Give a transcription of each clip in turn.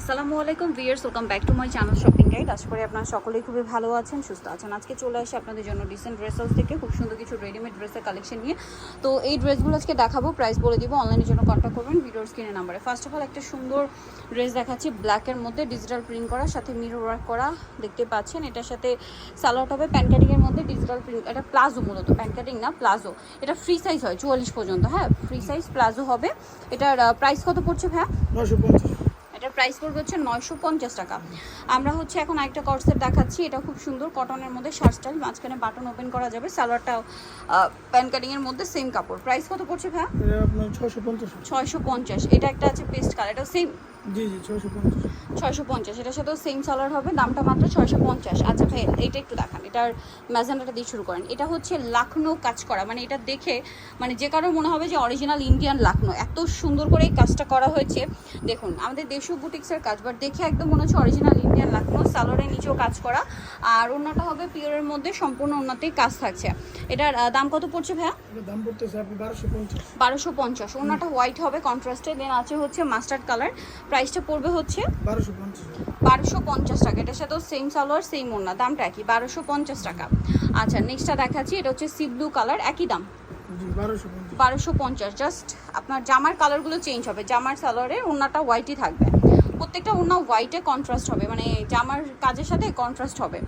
আসসালামু আলাইকুম viewers welcome back to my channel shopping guide. আশা করি আপনারা সকলেই খুবই ভালো আছেন, সুস্থ আছেন। আজকে চলে আসি আপনাদের জন্য ডিসেন্ট ড্রেস হাউস থেকে, খুব সুন্দর কিছু রেডিমেড ড্রেসের কালেকশন নিয়ে। তো এই ড্রেসগুলো আজকে দেখাবো প্রাইস বলে দিব অনলাইনের জন্য কন্ট্যাক্ট করবেন ভিডিওর স্ক্রিনের নাম্বারে ফার্স্ট অফ অল একটা সুন্দর ড্রেস দেখাচ্ছি ব্ল্যাকের মধ্যে ডিজিটাল প্রিন্ট করা, সাথে মিরর ওয়ার্ক করা, দেখতে পাচ্ছেন। এটার সাথে সালোয়ার হবে প্যান কাটিংয়ের মধ্যে ডিজিটাল প্রিন্ট এটা প্লাজো মূলত প্যান কাটিং না, প্লাজো। এটা ফ্রি সাইজ হয়, চুয়াল্লিশ পর্যন্ত হ্যাঁ? ফ্রি সাইজ প্লাজো হবে। এটার প্রাইস কত পড়ছে ভাইয়া? নশো পঞ্চাশ। প্রাইস পড়বে হচ্ছে নয়শো পঞ্চাশ টাকা। আমরা হচ্ছে এখন আরেকটা কর্সেট দেখাচ্ছি। এটা খুব সুন্দর কটনের মধ্যে শার্ট স্টাইল মাঝখানে বাটন ওপেন করা যাবে। সালোয়ারটা প্যান কাটিংয়ের মধ্যে সেম কাপড়। প্রাইস কত পড়ছে ভাই ছয়শো পঞ্চাশ। ছয়শো পঞ্চাশ। এটা একটা আছে পেস্ট কালার এটা সেম জি জি ছয়শো পঞ্চাশ। ছয়শো পঞ্চাশ এটার সাথেও সেম সালোয়ার হবে দামটা মাত্র ছয়শো পঞ্চাশ। আচ্ছা ভাই এইটা একটু দেখান এটার ম্যাজেন্ডাটা দিয়ে শুরু করেন। এটা হচ্ছে লাখনো কাজ করা মানে এটা দেখে মানে যে কারোর মনে হবে যে অরিজিনাল ইন্ডিয়ান লাখনো এত সুন্দর করে এই কাজটা করা হয়েছে। দেখুন আমাদের দেশীয় বুটিক্সের কাজ বাট দেখে একদম মনে হচ্ছে অরিজিনাল ইন্ডিয়ান লাখনো সালোয়ারের নিচেও কাজ করা। আর অন্যটা হবে পিওরের মধ্যে সম্পূর্ণ অন্যতেই কাজ থাকছে। এটার দাম কত পড়ছে ভাইয়া? দাম পড়তেছে আপনি বারোশো পঞ্চাশ। বারোশো পঞ্চাশ অন্যটা হোয়াইট হবে কন্ট্রাস্টে দেন আছে হচ্ছে মাস্টার্ড কালার প্রাইসটা পড়বে হচ্ছে বারোশো বারোশো পঞ্চাশ টাকা। এটার সাথেও সেম সালোয়ার সেম ওড়না। দামটা একই বারোশো পঞ্চাশ টাকা। আচ্ছা নেক্সটটা দেখাচ্ছি। এটা হচ্ছে সি ব্লু কালার একই দাম? বারোশো পঞ্চাশ। জাস্ট আপনার জামার কালারগুলো চেঞ্জ হবে। জামার সালোয়ারে ওড়নাটা হোয়াইটই থাকবে। প্রত্যেকটা ওড়না হোয়াইটে কন্ট্রাস্ট হবে মানে জামার কাজের সাথে কন্ট্রাস্ট হবে।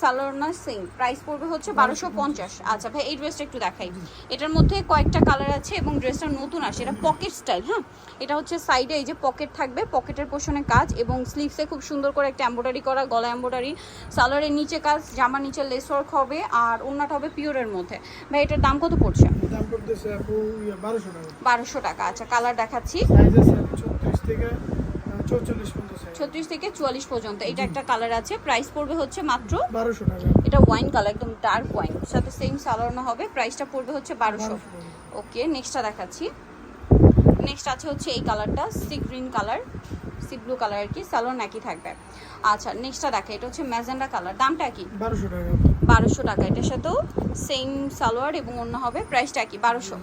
সালোয়ার না সেম প্রাইস পড়বে হচ্ছে বারোশো পঞ্চাশ। আচ্ছা ভাই এই ড্রেসটা একটু দেখাই। এটার মধ্যে কয়েকটা কালার আছে এবং ড্রেসটা নতুন আসে এটা পকেট স্টাইল হ্যাঁ? এটা হচ্ছে সাইডে এই যে পকেট থাকবে পকেটের পোষণে কাজ এবং স্লিভসে খুব সুন্দর করে একটা এম্ব্রয়ডারি করা গলা এম্ব্রয়ডারি সালোয়ারের নিচে কাজ জামার নিচে লেস ওয়ার্ক হবে আর ওড়নাটা হবে পিওরের মধ্যে। ভাই এটার দাম কত পড়ছে? ইয়ে বারোশো টাকা। আচ্ছা কালার দেখাচ্ছি। থেকে ছত্রিশ থেকে চুয়াল্লিশ পর্যন্ত। এটা একটা কালার আছে। প্রাইস পড়বে হচ্ছে মাত্র বারোশো টাকা। এটা ওয়াইন কালার একদম ডার্ক ওয়াইন সাথে সেম সালোয়ার হবে। প্রাইসটা পড়বে হচ্ছে বারোশো। ওকে নেক্সটটা দেখাচ্ছি। নেক্সট আছে হচ্ছে এই কালারটা sea green colour sea blue colour আর কি। সালোয়ার একই থাকবে। আচ্ছা নেক্সটটা দেখা। এটা হচ্ছে ম্যাজেন্ডা কালার দামটা কি? বারোশো টাকা। বারোশো টাকা। এটার সাথেও সেম সালোয়ার এবং অন্য হবে। প্রাইসটা কি? বারোশো।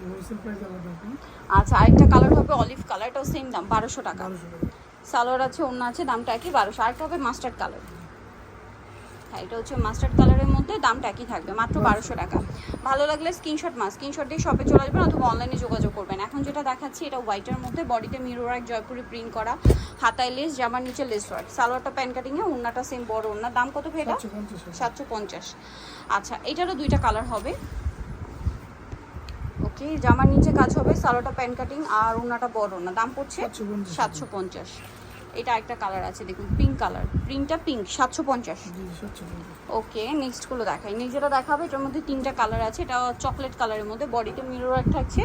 আচ্ছা আরেকটা কালার হবে অলিভ কালার এটাও সেম দাম। বারোশো টাকা। সালোয়ার আছে অন্য আছে দামটা একই বারোশো। আরেকটা হবে মাস্টার্ড কালার। হ্যাঁ এটা হচ্ছে মাস্টার্ড কালারের মধ্যে দামটা একই থাকবে মাত্র বারোশো টাকা। ভালো লাগলে স্ক্রিনশট মাস স্ক্রিনশট দিয়ে শপে চলে আসবেন অথবা অনলাইনে যোগাযোগ করবেন। এখন যেটা দেখাচ্ছি এটা হোয়াইটের মধ্যে বডিতে মিরর ওয়ার্ক জয়পুরি প্রিন্ট করা হাতায় লেস জামার নিচে লেস ওয়ার্ক সালোয়ারটা প্যান কাটিংয়ে ওড়নাটা সেম বড় ওড়না। দাম কত ভেটা সাতশো পঞ্চাশ আচ্ছা এটারও দুইটা কালার হবে। ওকে জামার নিচে কাজ হবে সালোয়ারটা প্যান কাটিং আর ওড়নাটা বড় ওড়না। দাম পড়ছে সাতশো পঞ্চাশ। এটা একটা কালার আছে দেখুন পিঙ্ক কালার। প্রিন্টটা পিঙ্ক সাতশো পঞ্চাশ। ওকে নেক্সটগুলো দেখাই। নেক্সট যেটা দেখাবে এটার মধ্যে তিনটা কালার আছে এটা চকলেট কালারের মধ্যে। বডিতে মিরর থাকছে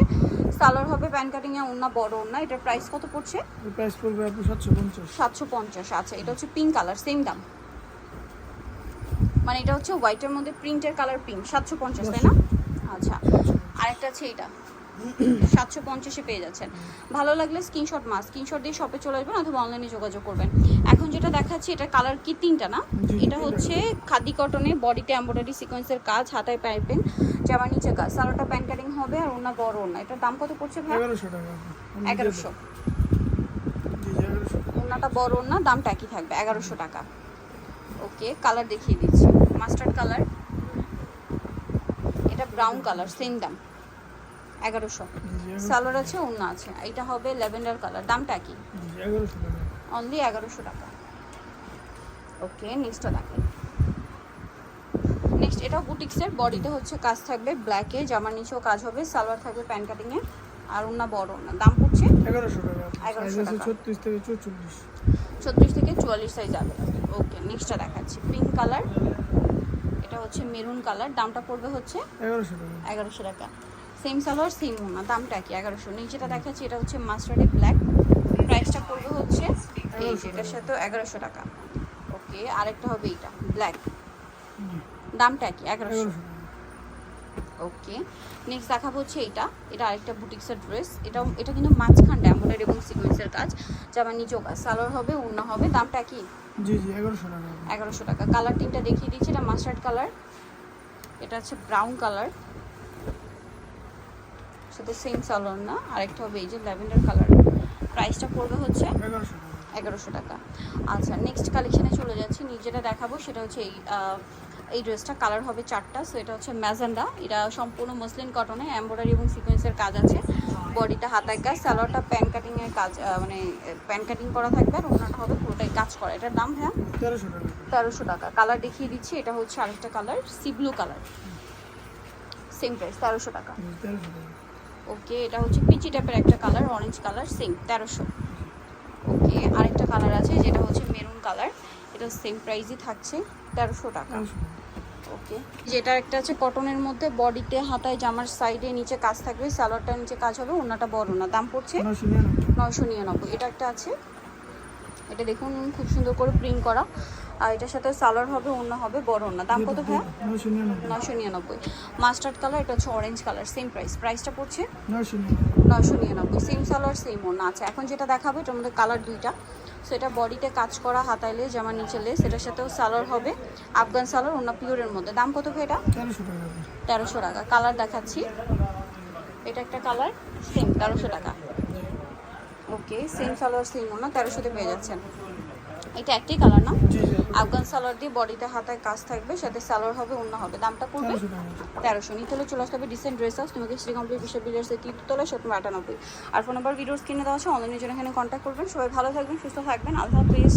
সালোয়ার হবে প্যান কাটিংয়ে ওড়না বড় ওড়না। এটার প্রাইস কত পড়ছে? প্রাইস পড়বে আপু সাতশো পঞ্চাশ। সাতশো পঞ্চাশ আচ্ছা এটা হচ্ছে পিঙ্ক কালার সেম দাম। মানে এটা হচ্ছে হোয়াইটের মধ্যে প্রিন্টের কালার পিঙ্ক সাতশো পঞ্চাশ তাই না? আচ্ছা। আরেকটা আছে এটা সাতশো পঞ্চাশে পেয়ে যাচ্ছেন। ভালো লাগলে স্ক্রিনশট মাস স্ক্রিনশট দিয়ে শপে চলে আসবেন অথবা অনলাইনে যোগাযোগ করবেন। এখন যেটা দেখাচ্ছি এটা কালার কি তিনটা না? এটা হচ্ছে খাদি কটনে বডিতে এম্ব্রয়ডারি সিকোয়েন্সের কাজ হাতায় পাইপেন জামার নিচে কাজ। সালোটা প্যান কাটিং হবে আর ওনা বড় ওনা এটার দাম কত পড়ছে ভাই? এগারোশো ওনাটা বড় ওনা দামটা একই থাকবে এগারোশো টাকা। ওকে কালার দেখিয়ে দিচ্ছি। Mustard colour brown colour same দাম। এগারোশো। সালোয়ার আছে ওনা আছে। এটা হবে ল্যাভেন্ডার কালার দামটা কি? অনলি এগারোশো টাকা। ওকে নেক্সটটা দেখেন। নেক্সট এটা বুটিক্সের বডিতে হচ্ছে কাজ থাকবে ব্ল্যাকে জামার নিচেও কাজ হবে। সালোয়ার থাকবে প্যান্ট কাটিংয়ে আর ওনা বড় ওনা দাম পড়ছে এগারোশো টাকা। এগারোশো। ছত্রিশ থেকে চৌচল্লিশ। ছত্রিশ থেকে চুয়াল্লিশ সাইজ অ্যাভেলেবেল ওকে নেক্সটটা দেখাচ্ছি। পিঙ্ক কালার এটা হচ্ছে মেরুন কালার দামটা পড়বে হচ্ছে এগারোশো টাকা। সেম সালোয়ার সেম মোনা দামটা কি এগারোশো। নিচেটা দেখাচ্ছি এটা হচ্ছে মাস্টার্ডে ব্ল্যাক প্রাইসটা পড়বে হচ্ছে এই যেটার সাথে এগারোশো টাকা। ওকে আরেকটা হবে এইটা ব্ল্যাক দামটা কি এগারোশো। ওকে নেক্সট দেখাবো হচ্ছে এটা। এটা আরেকটা বুটিক্সের ড্রেস এটা এটা কিন্তু মাঝখান ড্যামোডার এবং সিকোয়েন্সের কাজ। জামার নিচেও কাজ সালোয়ার হবে অন্য হবে। দামটা কি? জি জি এগারোশো টাকা এগারোশো টাকা। কালার তিনটা দেখিয়ে দিচ্ছি। এটা মাস্টার্ড কালার এটা হচ্ছে ব্রাউন কালার সাথে সেম সালোয়ার না। আরেকটা হবে এই যে ল্যাভেন্ডার কালার প্রাইসটা পড়বে হচ্ছে এগারোশো টাকা। আচ্ছা নেক্সট কালেকশানে চলে যাচ্ছি। নিয়ে যেটা দেখাবো। সেটা হচ্ছে এই এই ড্রেসটা কালার হবে চারটা সো এটা হচ্ছে ম্যাজেন্ডা। এটা সম্পূর্ণ মসলিন কটনে এমব্রয়ডারি এবং সিকোয়েন্সের কাজ আছে। বডিটা হাতায় কাজ সালোয়ারটা প্যান কাটিংয়ের কাজ মানে প্যান কাটিং করা থাকবে আর ওনাটা হবে পুরোটাই কাজ করা। এটার দাম হ্যাঁ তেরোশো টাকা। কালার দেখিয়ে দিচ্ছি এটা হচ্ছে আরেকটা colour sea blue colour. Same price তেরোশো টাকা। ওকে এটা হচ্ছে পিচি টাইপের একটা কালার অরেঞ্জ কালার সেম তেরোশো। ওকে আরেকটা কালার আছে যেটা হচ্ছে মেরুন কালার। এটা সেম প্রাইসই থাকছে তেরোশো টাকা। ওকে। যেটা একটা আছে কটনের মধ্যে বডিতে হাতায় জামার সাইডে নিচে কাজ থাকবে সালোয়ারটা নিচে কাজ হবে ওনাটা বড় না। দাম পড়ছে নশো নয়শো নিরানব্বই। এটা একটা আছে। এটা দেখুন খুব সুন্দর করে প্রিন্ট করা। আর এটার সাথে সালোয়ার হবে অন্য হবে বড় না দাম কত ভাইয়া? নশো নিরানব্বই। মাস্টার্ড কালার এটা হচ্ছে অরেঞ্জ কালার সেম প্রাইস প্রাইসটা পড়ছে? নশো নিরানব্বই। সেম সালোয়ার সেম ওনা আছে এখন যেটা দেখাবো এটার মধ্যে কালার দুইটা। সেটা বডিতে কাজ করা হাতায় লেস জামার নিচে লেস এটার সাথেও সালোয়ার হবে। আফগান সালোয়ার ওনা পিওরের মধ্যে। দাম কত ভাই এটা? তেরোশো টাকা। কালার দেখাচ্ছি। এটা একটা কালার সেম তেরোশো টাকা। ওকে সেম সালোয়ার সেম ওনা তেরোশোতে পেয়ে যাচ্ছেন। এটা একটাই কালার না? আফগান সালোয়ার দিয়ে বডিতে হাতায় কাজ থাকবে সাথে সালোয়ার হবে অন্য হবে। দামটা পড়বে তেরোশো নিতে হলে চলে আসতে হবে ডিসেন্ট ড্রেস হাউস তোমাকে শ্রী কমপ্লিট বিশ্ববিদ্যালয়ের তৃতীয়তলা সপ্তম আটানব্বই। আর ফোন নাম্বার ভিডিওস কিনে দেওয়া আছে অনলাইনের জন্য এখানে কন্ট্যাক্ট করবেন। সবাই ভালো থাকবেন সুস্থ থাকবেন। আল্লাহ হাফিজ।